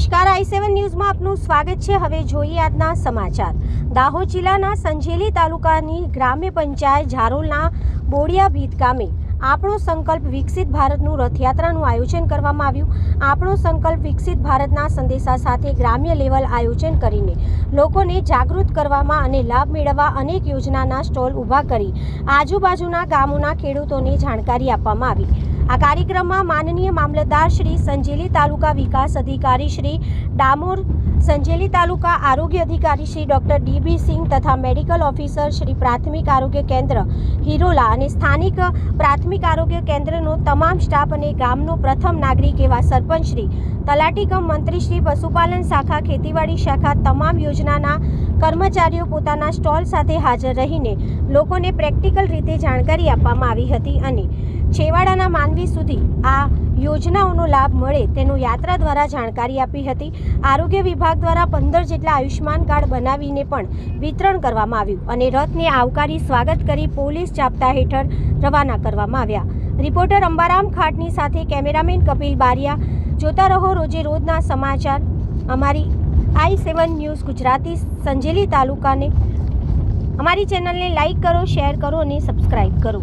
ન્યૂઝમાં આપનું સ્વાગત છે. હવે જોઈએ આજના સમાચાર. દાહોદ જિલ્લાના સંજેલી તાલુકાની ગ્રામ્ય પંચાયત ઝારોલના બોડિયા ભીત ગામે આપણો સંકલ્પ વિકસિત ભારતનું રથયાત્રાનું આયોજન કરવામાં આવ્યું. આપણો સંકલ્પ વિકસિત ભારતના સંદેશા સાથે ગ્રામ્ય લેવલ આયોજન કરીને લોકોને જાગૃત કરવામાં અને લાભ મેળવવા અનેક યોજનાના સ્ટોલ ઊભા કરી આજુબાજુના ગામોના ખેડૂતોને જાણકારી આપવામાં આવી. આ કાર્યક્રમમાં માનનીય મામલતદાર શ્રી સંજેલી તાલુકા વિકાસ અધિકારી શ્રી ડામોર સંજેલી તાલુકા આરોગ્ય અધિકારી શ્રી ડોક્ટર ડીબી સિંહ તથા મેડિકલ ઓફિસર શ્રી પ્રાથમિક આરોગ્ય કેન્દ્ર હિરોલા અને સ્થાનિક પ્રાથમિક આરોગ્ય કેન્દ્રનો તમામ સ્ટાફ અને ગામનો પ્રથમ નાગરિક એવા સરપંચ શ્રી મંત્રીશ્રી મંત્રી શ્રી પશુપાલન શાખા, ખેતીવાડી શાખા તમામ યોજનાના કર્મચારીઓ પોતાના સ્ટોલ સાથે હાજર રહીને લોકોને પ્રેક્ટિકલ રીતે જાણકારી આપવામાં આવી હતી અને છેવાડાના માનવી સુધી આ યોજનાઓનો લાભ મળે તેનું યાત્રા દ્વારા જાણકારી આપી હતી. આરોગ્ય વિભાગ દ્વારા પંદર જેટલા આયુષ્યમાન કાર્ડ બનાવીને પણ વિતરણ કરવામાં આવ્યું અને રથને આવકારી સ્વાગત કરી પોલીસ જાપતા હેઠળ રવાના કરવામાં આવ્યા. રિપોર્ટર અંબારામ ખાટની સાથે કેમેરામેન કપિલ બારિયા. જોતા રહો રોજે રોજના સમાચાર. અમારી I seven news Gujarati Sanjeli તાલુકાને. અમારી ચેનલને લાઇક કરો, શેર કરો અને સબસ્ક્રાઈબ કરો.